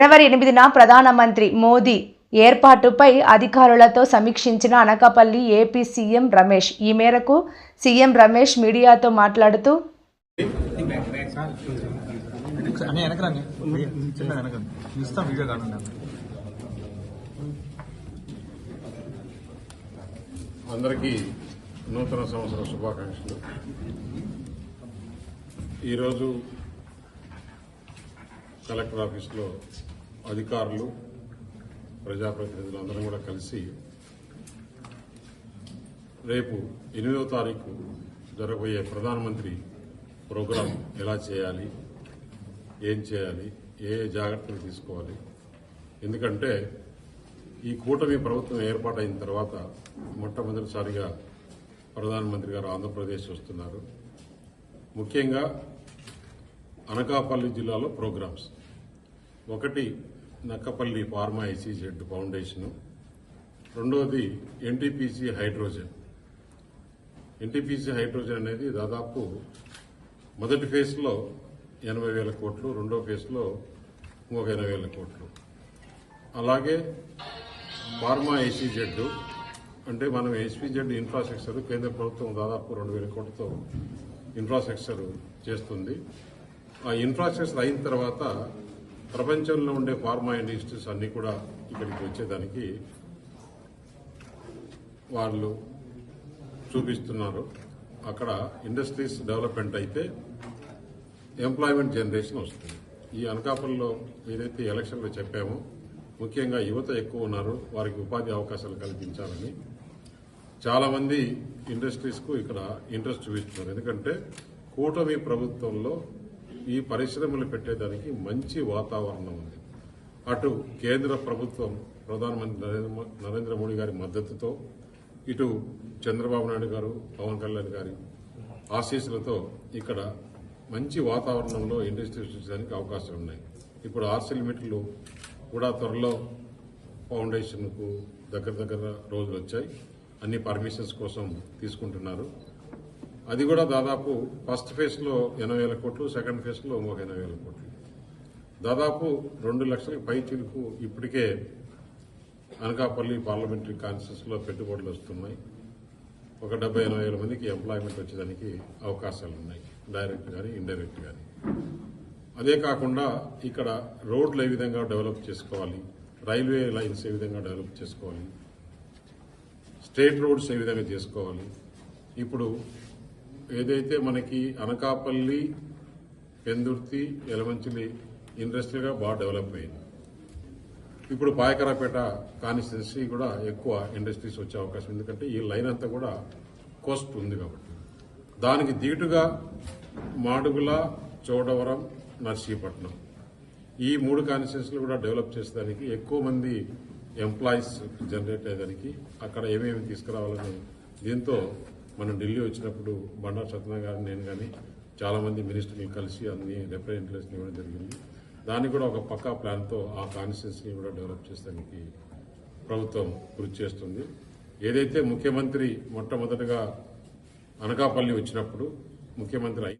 జనవరి ఎనిమిదిన ప్రధానమంత్రి మోదీ ఏర్పాటుపై అధికారులతో సమీక్షించిన అనకాపల్లి ఏపీ సీఎం రమేష్. ఈ మేరకు సీఎం రమేష్ మీడియాతో మాట్లాడుతూ అందరికీ నూతన సంవత్సర శుభాకాంక్షలు. ఈరోజు కలెక్టర్ ఆఫీస్లో అధికారులు ప్రజాప్రతినిధులు అందరం కూడా కలిసి రేపు ఎనిమిదవ తారీఖు జరగబోయే ప్రధానమంత్రి ప్రోగ్రాం ఎలా చేయాలి ఏం చేయాలి ఏ ఏ జాగ్రత్తలు తీసుకోవాలి. ఎందుకంటే ఈ కూటమి ప్రభుత్వం ఏర్పాటైన తర్వాత మొట్టమొదటిసారిగా ప్రధానమంత్రి గారు ఆంధ్రప్రదేశ్ వస్తున్నారు. ముఖ్యంగా అనకాపల్లి జిల్లాలో ప్రోగ్రామ్స్. ఒకటి నక్కపల్లి ఫార్మా ఐసీజెడ్ ఫౌండేషను. రెండవది ఎన్టీపీసీ హైడ్రోజన్. ఎన్టీపీసీ హైడ్రోజన్ అనేది దాదాపు మొదటి ఫేజ్లో ఎనభై వేల కోట్లు రెండో ఫేజ్లో ఇంకొక ఎనభై వేల కోట్లు. అలాగే ఫార్మా ఏసీజెడ్ అంటే మనం ఎస్పీజెడ్ ఇన్ఫ్రాస్ట్రక్చర్ కేంద్ర ప్రభుత్వం దాదాపు రెండు వేల కోట్లతో ఇన్ఫ్రాస్ట్రక్చర్ చేస్తుంది. ఆ ఇన్ఫ్రాస్ట్రక్చర్ అయిన తర్వాత ప్రపంచంలో ఉండే ఫార్మా ఇండస్ట్రీస్ అన్ని కూడా ఇక్కడికి వచ్చేదానికి వాళ్ళు చూపిస్తున్నారు. అక్కడ ఇండస్ట్రీస్ డెవలప్మెంట్ అయితే ఎంప్లాయ్మెంట్ జనరేషన్ వస్తుంది. ఈ అనకాపల్లిలో ఏదైతే ఎలక్షన్లో చెప్పామో ముఖ్యంగా యువత ఎక్కువ ఉన్నారు వారికి ఉపాధి అవకాశాలు కల్పించాలని. చాలామంది ఇండస్ట్రీస్కు ఇక్కడ ఇంట్రెస్ట్ చూపిస్తున్నారు. ఎందుకంటే కూటమి ప్రభుత్వంలో ఈ పరిశ్రమలు పెట్టేదానికి మంచి వాతావరణం ఉంది. అటు కేంద్ర ప్రభుత్వం ప్రధానమంత్రి నరేంద్ర నరేంద్ర మోడీ గారి మద్దతుతో ఇటు చంద్రబాబు నాయుడు గారు పవన్ కళ్యాణ్ గారి ఆశీస్సులతో ఇక్కడ మంచి వాతావరణంలో ఇండస్ట్రీ సృష్టించడానికి అవకాశాలు ఉన్నాయి. ఇప్పుడు ఆర్సీ లిమిట్లు కూడా త్వరలో ఫౌండేషన్కు దగ్గర దగ్గర రోజులు వచ్చాయి. అన్ని పర్మిషన్స్ కోసం తీసుకుంటున్నారు. అది కూడా దాదాపు ఫస్ట్ ఫేజ్లో ఎనభై వేల కోట్లు సెకండ్ ఫేజ్లో ఒక ఎనభై వేల కోట్లు. దాదాపు రెండు లక్షల పై చిలుకు ఇప్పటికే అనకాపల్లి పార్లమెంటరీ కాన్స్టిట్యూన్సీలో పెట్టుబడులు వస్తున్నాయి. ఒక డెబ్బై ఎనభై వేల మందికి ఎంప్లాయ్మెంట్ వచ్చేదానికి అవకాశాలు ఉన్నాయి డైరెక్ట్ కానీ ఇండైరెక్ట్ కానీ అదే కాకుండా ఇక్కడ రోడ్లు ఏ విధంగా డెవలప్ చేసుకోవాలి రైల్వే లైన్స్ ఏ విధంగా డెవలప్ చేసుకోవాలి స్టేట్ రోడ్స్ ఏ విధంగా చేసుకోవాలి ఇప్పుడు ఏదైతే మనకి అనకాపల్లి పెందుర్తి ఎలమంచిలి ఇండస్ట్రీగా బాగా డెవలప్ అయింది. ఇప్పుడు పాయకరాపేట కాన్స్టిట్యున్సీ కూడా ఎక్కువ ఇండస్ట్రీస్ వచ్చే అవకాశం. ఎందుకంటే ఈ లైన్ అంతా కూడా కోస్ట్ ఉంది కాబట్టి. దానికి దీటుగా మాడుగుల చోడవరం నర్సీపట్నం ఈ మూడు కాన్స్టిట్యున్సీలు కూడా డెవలప్ చేసేదానికి ఎక్కువ మంది ఎంప్లాయీస్ జనరేట్ అయ్యేదానికి అక్కడ ఏమేమి తీసుకురావాలని దీంతో మనం ఢిల్లీ వచ్చినప్పుడు బండారు సత్యనారాయణ గారు నేను కానీ చాలామంది మినిస్టర్లు కలిసి అన్ని రిప్రజెంటేషన్ ఇవ్వడం జరిగింది. దానికి కూడా ఒక పక్కా ప్లాన్తో ఆ కాన్స్టిట్యున్సీని కూడా డెవలప్ చేసేదానికి ప్రభుత్వం కృషి చేస్తుంది. ఏదైతే ముఖ్యమంత్రి మొట్టమొదటిగా అనకాపల్లి వచ్చినప్పుడు ముఖ్యమంత్రి